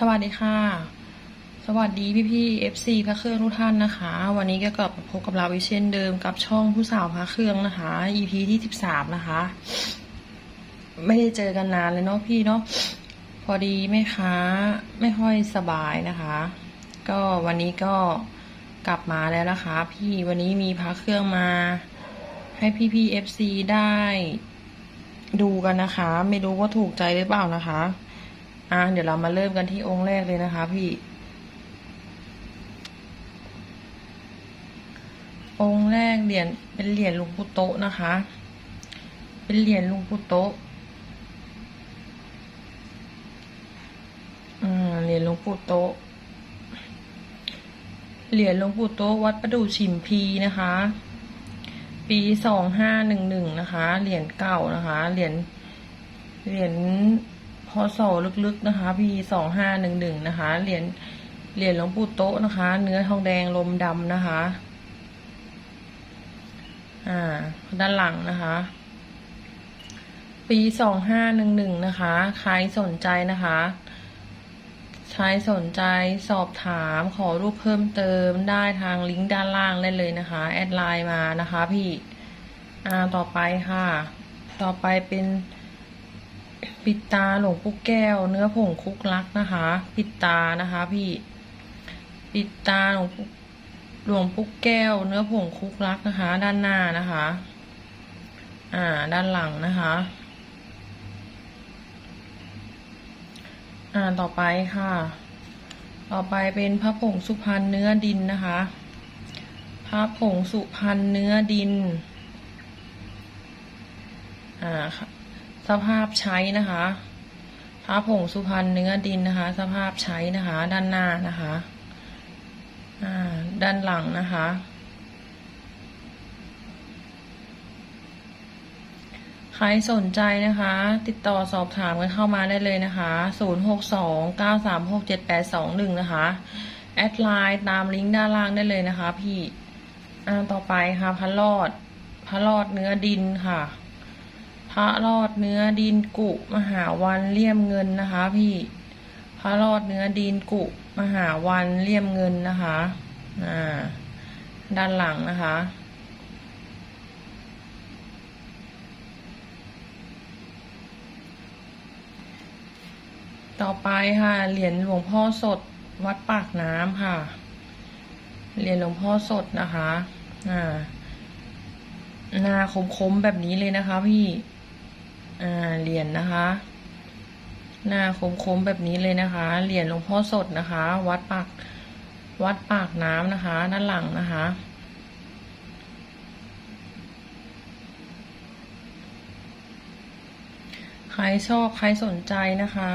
สวัสดีค่ะ สวัสดีพี่พี่เอฟซีพระเครื่องทุกท่านนะคะ วันนี้ก็กลับมาพบกับเราอีกเช่นเดิมกับช่องผู้สาวพระเครื่องนะคะ EP ที่สิบสามนะคะ ไม่ได้เจอกันนานเลยเนาะพี่เนาะพอดีแม่ค้าไม่ค่อยสบายนะคะ ก็วันนี้ก็กลับมาแล้วนะคะ พี่วันนี้มีพระเครื่องมา ให้พี่พี่เอฟซีได้ดูกันนะคะ ไม่รู้ว่าถูกใจหรือเปล่านะคะ อะเดี๋ยวเรามาเริ่มกันที่องค์แรกเลยนะคะ พี่ องค์แรกเหรียญเป็นเหรียญหลุงปู่โตะนะคะ เป็นเหรียญหลุงปู่โตะเหรียญหลวงปู่โตะเหรียญหลวงปู่โตะวัดประดู่ฉิมพีนะคะ ปีสองห้าหนึ่งหนึ่งนะคะ เหรียญเก่านะคะ เหรียญ เหรียญ พศลึกๆนะคะปีสองห้าหนึ่งหนึ่งนะคะ เหรียญเหรียญหลวงปู่โตะนะคะ เนื้อทองแดงลมดำนะคะ อ่า ด้านหลังนะคะ ปีสองห้าหนึ่งหนึ่งนะคะ ใครสนใจนะคะใครสนใจสอบถามขอรูปเพิ่มเติมได้ทางลิงก์ด้านล่างได้เลยนะคะ แอดไลน์มานะคะพี่ อ่า ต่อไปค่ะ ต่อไปเป็น ปิดตาหลวงปู่แก้ว เนื้อผงคุกลักนะคะ ปิดตานะคะ พี่ ปิดตาหลวงหลวงปู่แก้ว เนื้อผงคุกลักนะคะ ด้านหน้านะคะ อ่า ด้านหลังนะคะ อ่าต่อไปค่ะ ต่อไปเป็นพระผงสุพรรณเนื้อดินนะคะ พระผงสุพรรณเนื้อดิน อ่าค่ะ สภาพใช้นะคะพระผงสุพรรณเนื้อดินนะคะ สภาพใช้นะคะ ด้านหน้านะคะด้านหลังนะคะ ใครสนใจนะคะ ติดต่อสอบถามกันเข้ามาได้เลยนะคะ 0629367821 นะคะ แอดไลน์ตามลิงก์ด้านล่างได้เลยนะคะ พี่ อ่า ต่อไปค่ะพระรอดพระรอดเนื้อดินค่ะ ระรอดเนื้อดินกุ มหาวันเลี่ยมเงินนะคะ พี่ พระรอดเนื้อดินกุ มหาวันเลี่ยมเงินนะคะอ่าด้านหลังนะคะต่อไปค่ะ เหรียญหลวงพ่อสดวัดปากน้ำค่ะ เหรียญหลวงพ่อสดนะคะ อ่า หน้าคมๆแบบนี้เลยนะคะพี่ อ่าเหรียญนะคะ หน้าคมๆแบบนี้เลยนะคะ เหรียญหลวงพ่อสดนะคะ วัดปากวัดปากน้ำนะคะ ด้านหลังนะคะใครชอบใครสนใจนะคะ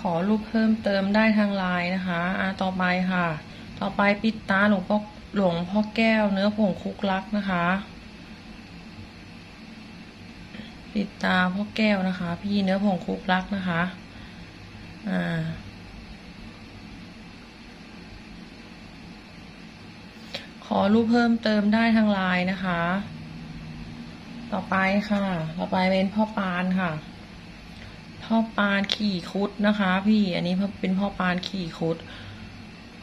ขอรูปเพิ่มเติมได้ทางไลน์นะคะอ่าต่อไปค่ะ ต่อไปปิดตาหลวงพ่อหลวงพ่อแก้วเนื้อผงคุกลักนะคะ ปิดตาพ่อแก้วนะคะ พี่เนื้อผงคุกลักนะคะ อ่า ขอรูปเพิ่มเติมได้ทางไลน์นะคะ ต่อไปค่ะ ต่อไปเป็นพ่อปานค่ะ พ่อปานขี่คุดนะคะ พี่ อันนี้เป็นพ่อปานขี่คุด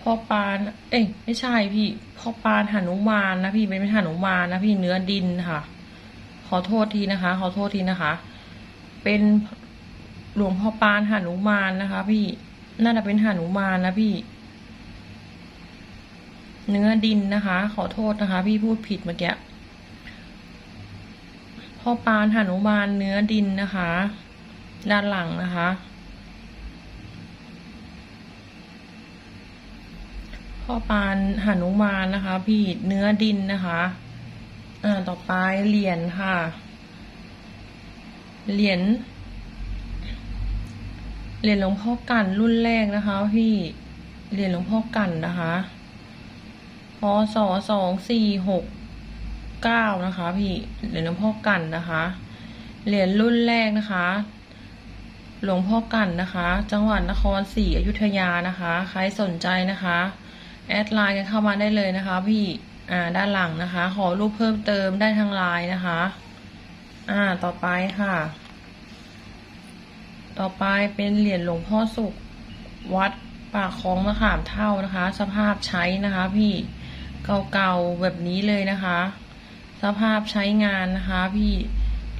พ่อปาน เอ้ยไม่ใช่พี่ พ่อปานหนุมานนะพี่เป็นไม่หนุมานนะพี่เนื้อดินค่ะ อโทษทีนะคะ ขอโทษทีนะคะ เป็นหลวงพ่อปานหานุมานนะคะ พี่น่าจะเป็นหานุมานนะพี่ เนื้อดินนะคะ ขอโทษนะคะ พี่พูดผิดเมื่อกี้พ่อปานหานุมานเนื้อดินนะคะ ด้านหลังนะคะพ่อปานหานุมานนะคะ พี่เนื้อดินนะคะ อ่าต่อไปเหรียญค่ะ เหรียญเหรียญหลวงพ่อกันรุ่นแรกนะคะพี่เหรียญหลวงพ่อกันนะคะพศสองสี่หกเก้านะคะ พี่เหรียญหลวงพ่อกันนะคะเหรียญรุ่นแรกนะคะ หลวงพ่อกันนะคะ จังหวัดนครศรีอยุธยานะคะ ใครสนใจนะคะ แอดไลน์กันเข้ามาได้เลยนะคะ พี่ อ่าด้านหลังนะคะ ขอรูปเพิ่มเติมได้ทางไลน์นะคะ อ่าต่อไปค่ะ ต่อไปเป็นเหรียญหลวงพ่อสุขวัดปากคลองมะขามเท่านะคะ สภาพใช้นะคะ พี่เก่าๆแบบนี้เลยนะคะ สภาพใช้งานนะคะ พี่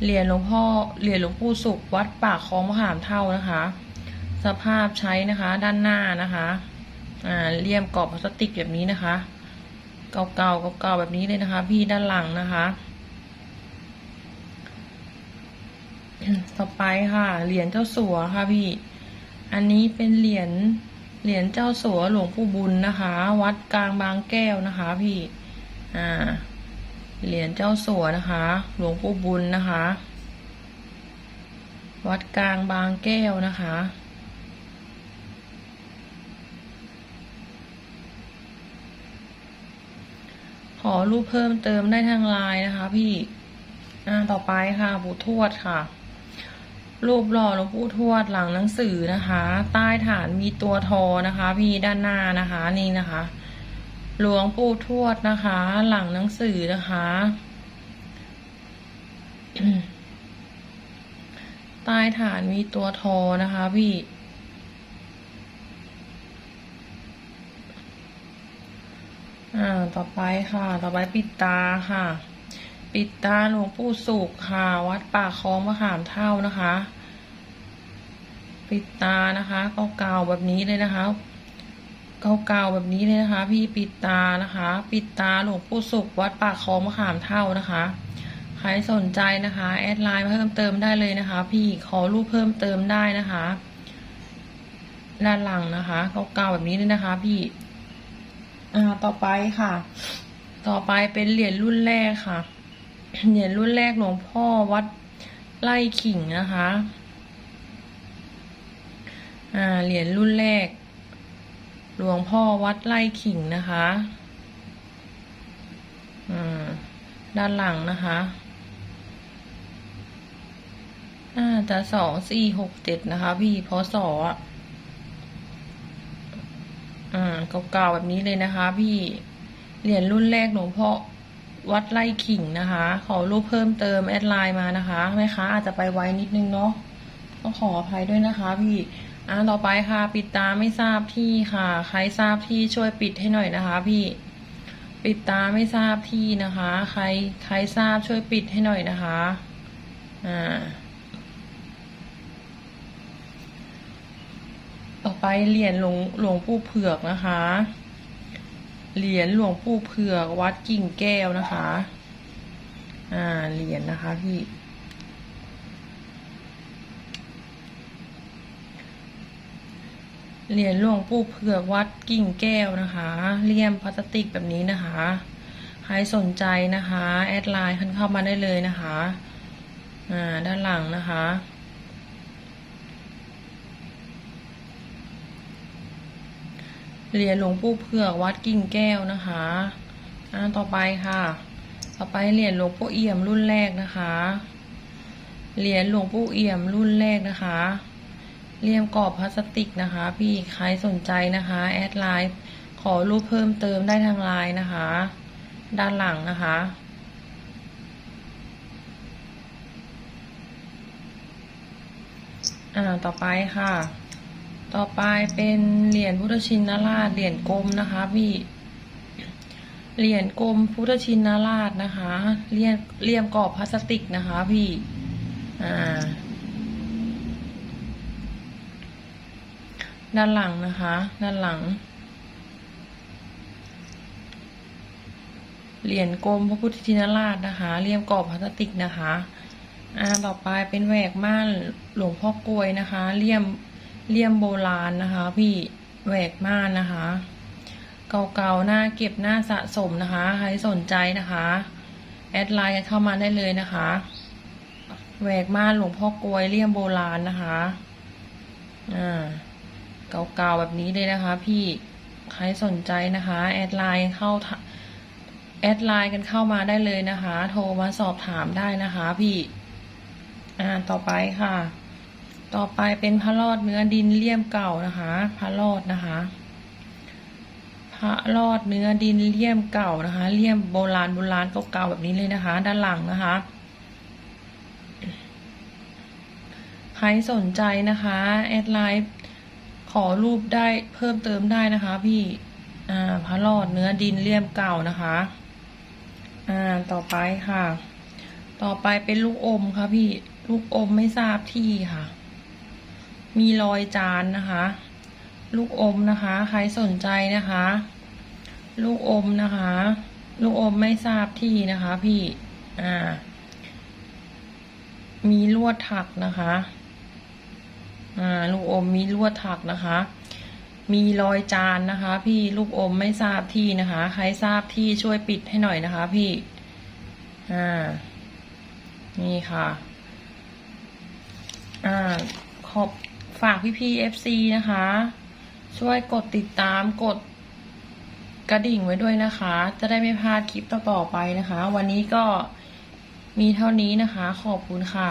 เหรียญหลวงพ่อเหรียญหลวงปู่สุขวัดปากคลองมะขามเท่านะคะ สภาพใช้นะคะด้านหน้านะคะ อ่าเลี่ยมกรอบพลาสติกแบบนี้นะคะ เก่าๆเก่าๆแบบนี้เลยนะคะ พี่ด้านหลังนะคะ ต่อไปค่ะ เหรียญเจ้าสัวค่ะพี่ อันนี้เป็นเหรียญเหรียญเจ้าสัวหลวงปู่บุญนะคะ วัดกลางบางแก้วนะคะ พี่ อ่า เหรียญเจ้าสัวนะคะ หลวงปู่บุญนะคะ วัดกลางบางแก้วนะคะ ขอรูปเพิ่มเติมได้ทางไลน์นะคะ พี่อ่าต่อไปค่ะปู่ทวดค่ะ รูปหล่อหลวงปู่ทวดหลังหนังสือนะคะ ใต้ฐานมีตัวทอนะคะ พี่ด้านหน้านะคะนี่นะคะ หลวงปู่ทวดนะคะ หลังหนังสือนะคะใต้ฐานมีตัวทอนะคะ พี่ อ่า ต่อไปค่ะ ต่อไปปิดตาค่ะ ปิดตาหลวงปู่สุขค่ะ วัดป่าคลองมะขามเท่านะคะ ปิดตานะคะเก่าๆแบบนี้เลยนะคะเก่าๆแบบนี้เลยนะคะ พี่ปิดตานะคะ ปิดตาหลวงปู่สุข วัดป่าคลองมะขามเท่านะคะ ใครสนใจนะคะแอดไลน์เพิ่มเติมได้เลยนะคะ พี่ขอรูปเพิ่มเติมได้นะคะ ด้านหลังนะคะเก่าๆแบบนี้เลยนะคะ พี่ อ่าต่อไปค่ะ ต่อไปเป็นเหรียญรุ่นแรกค่ะ เหรียญรุ่นแรกหลวงพ่อวัดไล่ขิงนะคะ อ่าเหรียญรุ่นแรก หลวงพ่อวัดไล่ขิงนะคะอ่าด้านหลังนะคะน่าจะสองสี่หกเจ็ดนะคะ พี่พศอะ อ่าเก่าๆแบบนี้เลยนะคะ พี่เหรียญรุ่นแรกหลวงพ่อวัดไล่ขิงนะคะ ขอรูปเพิ่มเติมแอดไลน์มานะคะแม่ค้าอาจจะไปไวนิดนึงเนาะต้องขออภัยด้วยนะคะ พี่อ่าต่อไปค่ะ ปิดตาไม่ทราบที่ค่ะ ใครทราบที่ช่วยปิดให้หน่อยนะคะ พี่ ปิดตาไม่ทราบที่นะคะ ใครใครทราบช่วยปิดให้หน่อยนะคะ อ่าต่อ ไปเหรียญหลวงหลวงปู่เผือกนะคะ เหรียญหลวงปู่เผือก วัดกิ่งแก้วนะคะ อ่า เหรียญนะคะพี่ เหรียญหลวงปู่เผือกวัดกิ่งแก้วนะคะเลี่ยมพลาสติกแบบนี้นะคะ ใครสนใจนะคะ แอดไลน์เข้ามาได้เลยนะคะ อ่า ด้านหลังนะคะ เหรียญหลวงปู่เผือกวัดกิ่งแก้วนะคะอ่าต่อไปค่ะ ต่อไปเหรียญหลวงปู่เอี่ยมรุ่นแรกนะคะ เหรียญหลวงปู่เอี่ยมรุ่นแรกนะคะเลี่ยมกรอบพลาสติกนะคะ พี่ใครสนใจนะคะ แอดไลน์ขอรูปเพิ่มเติมได้ทางไลน์นะคะ ด้านหลังนะคะ อ่าต่อไปค่ะ ต่อไปเป็นเหรียญพุทธชินราชเหรียญกลมนะคะพี่เหรียญกลมพุทธชินราชนะคะเลี่ยมเลี่ยมกรอบพลาสติกนะคะพี่อ่าด้านหลังนะคะ ด้านหลัง เหรียญกลมพระพุทธชินราชนะคะเลี่ยมกรอบพลาสติกนะคะอ่าต่อไปเป็นแหวกม่านหลวงพ่อกลวยนะคะเลี่ยม เลี่ยมโบราณนะคะ พี่แหวกม่านนะคะ เก่าๆหน้าเก็บหน้าสะสมนะคะ ใครสนใจนะคะ แอดไลน์กันเข้ามาได้เลยนะคะแหวกม่านหลวงพ่อกลวยเลี่ยมโบราณนะคะอ่าเก่าๆแบบนี้เลยนะคะ พี่ใครสนใจนะคะ แอดไลน์เข้าแอดไลน์กันเข้ามาได้เลยนะคะ โทรมาสอบถามได้นะคะ พี่ อ่าต่อไปค่ะ ต่อไปเป็นพระรอดเนื้อดินเลี่ยมเก่านะคะ พระรอดนะคะ พระรอดเนื้อดินเลี่ยมเก่านะคะ เลี่ยมโบราณโบราณเก่าๆแบบนี้เลยนะคะ ด้านหลังนะคะ ใครสนใจนะคะแอดไลน์ขอรูปได้เพิ่มเติมได้นะคะ พี่อ่าพระรอดเนื้อดินเลี่ยมเก่านะคะอ่าต่อไปค่ะ ต่อไปเป็นลูกอมค่ะพี่ ลูกอมไม่ทราบที่ค่ะ มีรอยจานนะคะ ลูกอมนะคะ ใครสนใจนะคะ ลูกอมนะคะ ลูกอมไม่ทราบที่นะคะ พี่อ่า มีลวดถักนะคะอ่าลูกอมมีลวดถักนะคะ มีรอยจานนะคะ พี่ลูกอมไม่ทราบที่นะคะ ใครทราบที่ช่วยปิดให้หน่อยนะคะ พี่อ่านี่ค่ะ อ่าขอบ ฝากพี่พีเอฟซีนะคะ ช่วยกดติดตามกดกระดิ่งไว้ด้วยนะคะ จะได้ไม่พลาดคลิปต่อๆไปนะคะ วันนี้ก็มีเท่านี้นะคะ ขอบคุณค่ะ